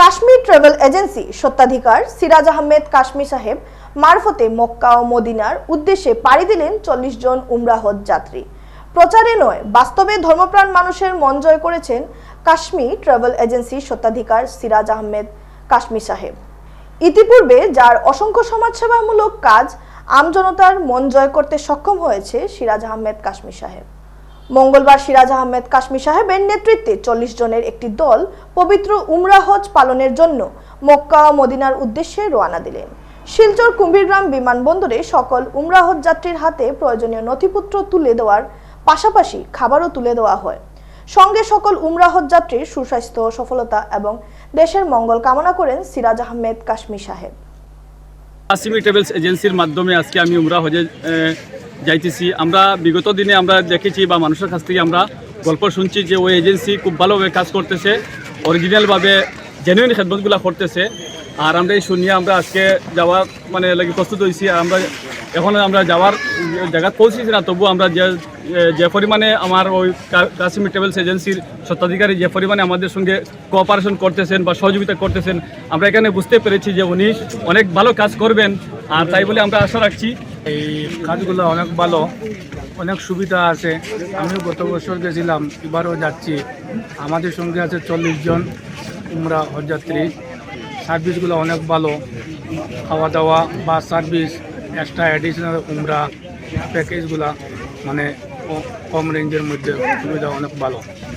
Kashmir travel agency সত্ত্বাধিকার সিরাজ আহমেদ কাশ্মীর সাহেব মারফতে মক্কা ও মদিনার উদ্দেশ্যে পাড়ি দিলেন চল্লিশ জন উমরাহজ যাত্রী। প্রচারে নয়, বাস্তবে ধর্মপ্রাণ মানুষের মন জয় করেছেন কাশ্মীর ট্রাভেল এজেন্সি সত্ত্বাধিকার সিরাজ আহমেদ কাশ্মীর সাহেব। ইতিপূর্বে যার অসংখ্য সমাজসেবামূলক কাজ, আমজনতার মন জয় করতে সক্ষম হয়েছে সিরাজ আহমেদ কাশ্মীর সাহেব। মঙ্গলবার সিরাজ আহমেদ কাশ্মী সাহেবের নেতৃত্বে চল্লিশ জনের একটি দল পবিত্র উমরা হজ পালনের জন্য মক্কা ও মদিনার উদ্দেশ্যে রওনা দিলেন। শিলচর কুম্ভীরগ্রাম বিমানবন্দরে সকল উমরা হজ যাত্রীর হাতে প্রয়োজনীয় নথিপত্র তুলে দেওয়ার পাশাপাশি খাবারও তুলে দেওয়া হয়। সঙ্গে সকল উমরা হজ যাত্রীর সুস্বাস্থ্য, সফলতা এবং দেশের মঙ্গল কামনা করেন সিরাজ আহমেদ কাশ্মীর সাহেব। কাসিমি ট্রাভেলস এজেন্সির মাধ্যমে আজকে আমি উমরা হজে যাইতেছি। আমরা বিগত দিনে আমরা দেখেছি বা মানুষের কাছ থেকে আমরা গল্প শুনছি যে ওই এজেন্সি খুব ভালোভাবে কাজ করতেছে, অরিজিনালভাবে জেনুইন খেদমতগুলো করতেছে। আর আমরা এই শুনিয়ে আমরা আজকে যাওয়ার মানে লাগি প্রস্তুত হয়েছি। আর আমরা এখন আমরা যাওয়ার জায়গা পৌঁছেছি না, তবুও আমরা যে যে পরিমাণে আমার ওই কাশ্মীর ট্রাভেলস এজেন্সির স্বত্বাধিকারী যে পরিমাণে আমাদের সঙ্গে কোঅপারেশন করতেছেন বা সহযোগিতা করতেছেন, আমরা এখানে বুঝতে পেরেছি যে উনি অনেক ভালো কাজ করবেন। আর তাই বলে আমরা আশা রাখছি এই কাজগুলো অনেক ভালো, অনেক সুবিধা আছে। আমিও গত বছর গেছিলাম, এবারও যাচ্ছি। আমাদের সঙ্গে আছে চল্লিশ জন উমরা হজযাত্রী। সার্ভিসগুলো অনেক ভালো। খাওয়া দাওয়া বা সার্ভিস এক্সট্রা অ্যাডিশনাল উমরা প্যাকেজগুলা মানে কম রেঞ্জের মধ্যে সুবিধা অনেক ভালো।